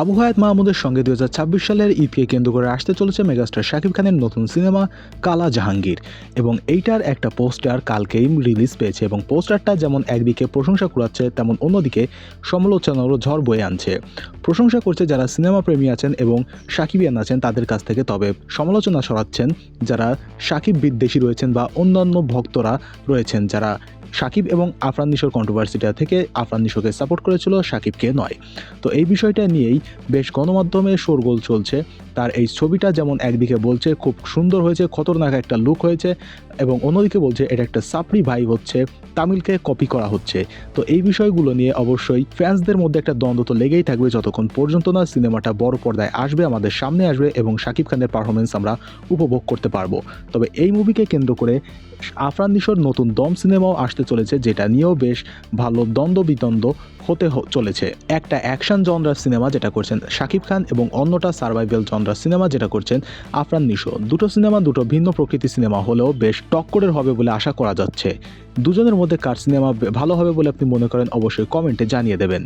আবু হায়াত মাহমুদের সঙ্গে দু হাজার ছাব্বিশ সালের ঈদকে কেন্দ্র করে আসতে চলেছে মেগাস্টার শাকিব খানের নতুন সিনেমা কালা জাহাঙ্গীর। এবং এইটার একটা পোস্টার কালকেই রিলিজ পেয়েছে এবং পোস্টারটা যেমন একদিকে প্রশংসা কুড়াচ্ছে, তেমন অন্যদিকে সমালোচনারও ঝড় বয়ে আনছে। প্রশংসা করছে যারা সিনেমা প্রেমী আছেন এবং সাকিবিয়ান আছেন তাদের কাছ থেকে, তবে সমালোচনা সরাচ্ছেন যারা সাকিব বিদ্বেষী রয়েছেন বা অন্যান্য ভক্তরা রয়েছেন যারা সাকিব এবং আফরান নিশোর কন্ট্রোভার্সিটা থেকে আফরান নিশোকে সাপোর্ট করেছিল, সাকিবকে নয়। তো এই বিষয়টা নিয়েই বেশ গণমাধ্যমে শোরগোল চলছে। তার এই ছবিটা যেমন একদিকে বলছে খুব সুন্দর হয়েছে, খতরনাক একটা লুক হয়েছে এবং অন্যদিকে বলছে এটা একটা সাপড়ি ভাই হচ্ছে, তামিলকে কপি করা হচ্ছে। তো এই বিষয়গুলো নিয়ে অবশ্যই ফ্যান্সদের মধ্যে একটা দ্বন্দ্ব তো লেগেই থাকবে যতক্ষণ পর্যন্ত না সিনেমাটা বড় পর্দায় আসবে, আমাদের সামনে আসবে এবং শাকিব খানের পারফরমেন্স আমরা উপভোগ করতে পারব। তবে এই মুভিকে কেন্দ্র করে আফরান নিশোর নতুন দম সিনেমাও আসতে চলেছে, যেটা নিয়েও বেশ ভালো দ্বন্দ্ব বিদ্বন্দ্ব হতে চলেছে। একটা অ্যাকশন জনরার সিনেমা যেটা করছেন শাকিব খান এবং অন্যটা সার্ভাইভেল জনরার সিনেমা যেটা করছেন আফরান নিশো। দুটো সিনেমা, দুটো ভিন্ন প্রকৃতি সিনেমা হলেও বেশ টক্করের হবে বলে আশা করা যাচ্ছে। দুজনের মধ্যে কার সিনেমা ভালো হবে বলে আপনি মনে করেন অবশ্যই কমেন্টে জানিয়ে দেবেন।